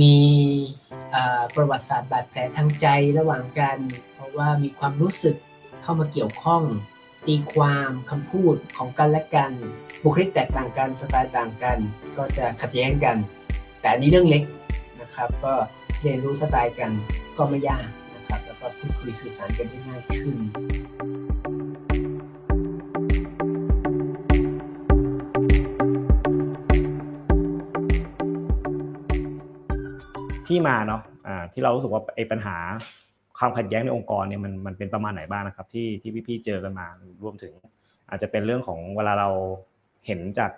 มีประวัติศาสตร์บาดแผลทางใจระหว่างกัน เพราะว่ามีความรู้สึกเข้ามาเกี่ยวข้อง ตีความคำพูดของกันและกัน บุคลิกแตกต่างกันสไตล์ต่างกัน ก็จะขัดแย้งกัน แต่อันนี้เรื่องเล็กนะครับ ก็เรียนรู้สไตล์กันก็ไม่ยากนะครับ แล้วก็พูดคุยสื่อสารกันได้ง่ายขึ้น ที่มาเนาะอ่าที่เรารู้สึกว่าไอ้ปัญหาความขัดแย้งในองค์กรเนี่ยมันมันเป็นประมาณไหนบ้างนะครับ ที่ที่พี่ๆเจอกันมารวมถึง อาจจะเป็นเรื่องของเวลาเราเห็นจาก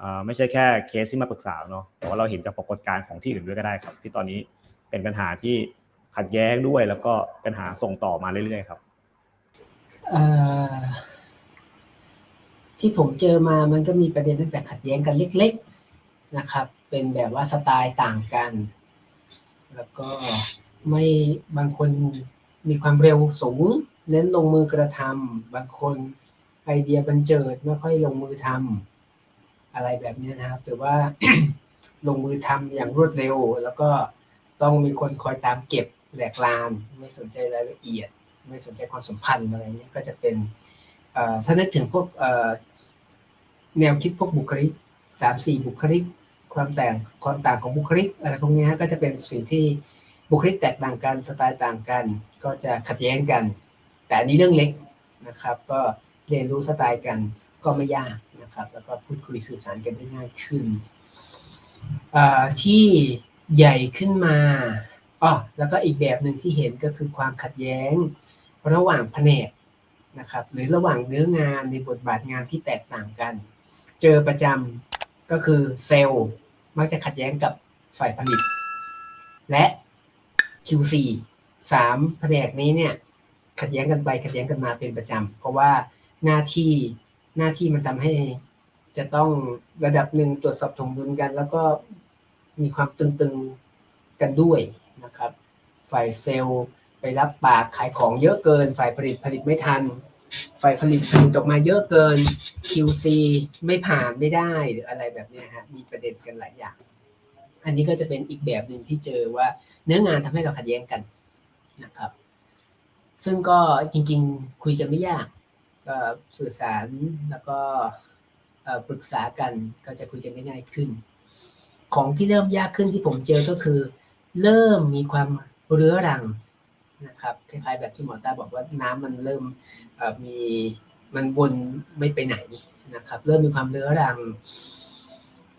อ่าไม่ใช่แค่เคสที่มาปรึกษาเนาะแต่ว่าเราเห็นจากปรากฏการณ์ของที่อื่นด้วยก็ได้ครับ ที่ตอนนี้เป็นปัญหาที่ขัดแย้งด้วย แล้วก็ปัญหาส่งต่อมาเรื่อยๆครับอ่อที่ผมเจอมามันก็มีประเด็นตั้งแต่ขัดแย้งกันเล็ก ๆนะครับ เป็นแบบว่าสไตล์ต่างกัน แล้วก็ไม่บางคนมีความเร็วสูง เน้นลงมือกระทำบางคนไอเดียบันเจิดไม่ค่อยลงมือทำอะไรแบบนี้นะครับแต่ว่าลงมือทำอย่างรวดเร็ว แล้วก็ต้องมีคนคอยตามเก็บแหลกลานไม่สนใจรายละเอียด ไม่สนใจความสัมพันธ์อะไรนี้ก็จะเป็นถ้านึกถึงพวกแนวคิดพวกบุคลิกสามสี่บุคลิก ความแตกความต่างของบุคลิกอะไรพวกนี้ก็จะเป็นสิ่งที่บุคลิกแตกต่างกันสไตล์ต่างกัน ก็จะขัดแย้งกัน แต่อันนี้เรื่องเล็กนะครับ ก็เรียนรู้สไตล์กันก็ไม่ยากนะครับ แล้วก็พูดคุยสื่อสารกันได้ง่ายขึ้นที่ใหญ่ขึ้นมาอ๋อแล้วก็อีกแบบหนึ่งที่เห็นก็คือความขัดแย้งระหว่างแผนกนะครับ หรือระหว่างเนื้องานในบทบาทงานที่แตกต่างกัน เจอประจำ ก็คือเซลล์มักจะขัดแย้งกับฝ่ายผลิต และ QC สามแผนกนี้เนี่ย ขัดแย้งกันไปขัดแย้งกันมาเป็นประจำเพราะว่าหน้าที่หน้าที่มันทำให้จะต้องระดับหนึ่งตรวจสอบถงดุลกัน แล้วก็มีความตึงๆกันด้วยนะครับ ฝ่ายเซลล์ไปรับปากขายของเยอะเกิน ฝ่ายผลิตผลิตไม่ทัน ฝ่ายผลิตผลิตออกมาเยอะเกิน QC ไม่ผ่านไม่ได้หรืออะไรแบบนี้ฮะมีประเด็นกันหลายอย่าง อันนี้ก็จะเป็นอีกแบบหนึ่งที่เจอว่าเนื้องานทำให้เราขัดแย้งกันนะครับ ซึ่งก็จริง ๆ คุยกันไม่ยากก็สื่อสารแล้วก็ปรึกษากันก็จะคุยกันได้ง่ายขึ้น ของที่เริ่มยากขึ้นที่ผมเจอก็คือ เริ่มมีความเรื้อรัง นะครับคล้ายๆแบบที่หมอตาบอกว่าน้ำมันเริ่มมีมันวนไม่ไปไหนนะครับ เริ่มมีความเรื้อรัง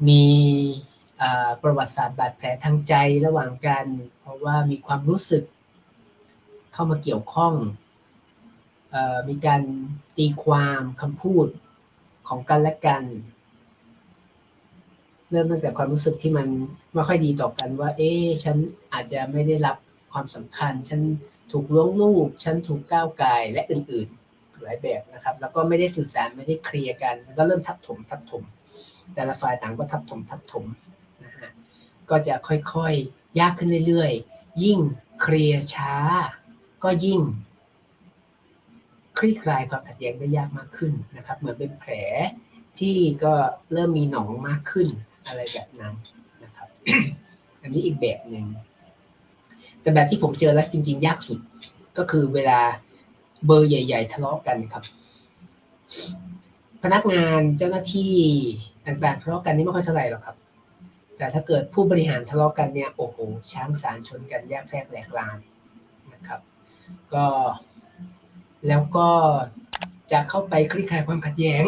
มีประวัติศาสตร์บาดแผลทางใจระหว่างกัน เพราะว่ามีความรู้สึกเข้ามาเกี่ยวข้องเอ่อมีการตีความคำพูดของกันและกัน เริ่มตั้งแต่ความรู้สึกที่มันไม่ค่อยดีต่อกันว่า เอ๊ะฉันอาจจะไม่ได้รับ ความสำคัญ ฉันถูกล้วงลูก ฉันถูกก้าวไกายและอื่นๆหลายแบบนะครับ แล้วก็ไม่ได้สื่อสารไม่ได้เคลียร์กัน แล้วก็เริ่มทับถมทับถม แต่ละฝ่ายต่างก็ทับถมทับถมนะฮะก็จะค่อยๆยากขึ้นเรื่อยๆ ยิ่งเคลียร์ช้า ก็ยิ่ง คลี่คลายความขัดแย้งได้ยากมากขึ้นนะครับ เหมือนเป็นแผลที่ก็เริ่มมีหนองมากขึ้นอะไรแบบนั้นนะครับ อันนี้อีกแบบหนึ่ง แต่แบบที่ผมเจอแล้วจริง ๆ ยากสุด ก็คือเวลาเบอร์ใหญ่ ๆ ทะเลาะกันครับ พนักงานเจ้าหน้าที่ต่างๆทะเลาะกันนี่ไม่ค่อยเท่าไหร่หรอกครับ แต่ถ้าเกิดผู้บริหารทะเลาะกันเนี่ยโอ้โหช้างสารชนกันแยกแพรกแหลกลานนะครับ ก็แล้วก็จะเข้าไปคลี่คลายความขัดแย้ง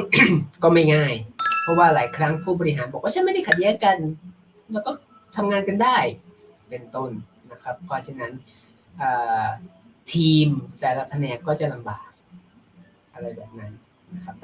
ก็ไม่ง่าย เพราะว่าหลายครั้งผู้บริหารบอกว่าฉันไม่ได้ขัดแย้งกัน แล้วก็ทำงานกันได้ เป็นต้น ครับ เพราะฉะนั้นทีมแต่ละแผนกก็จะลำบากอะไรแบบนั้นนะครับ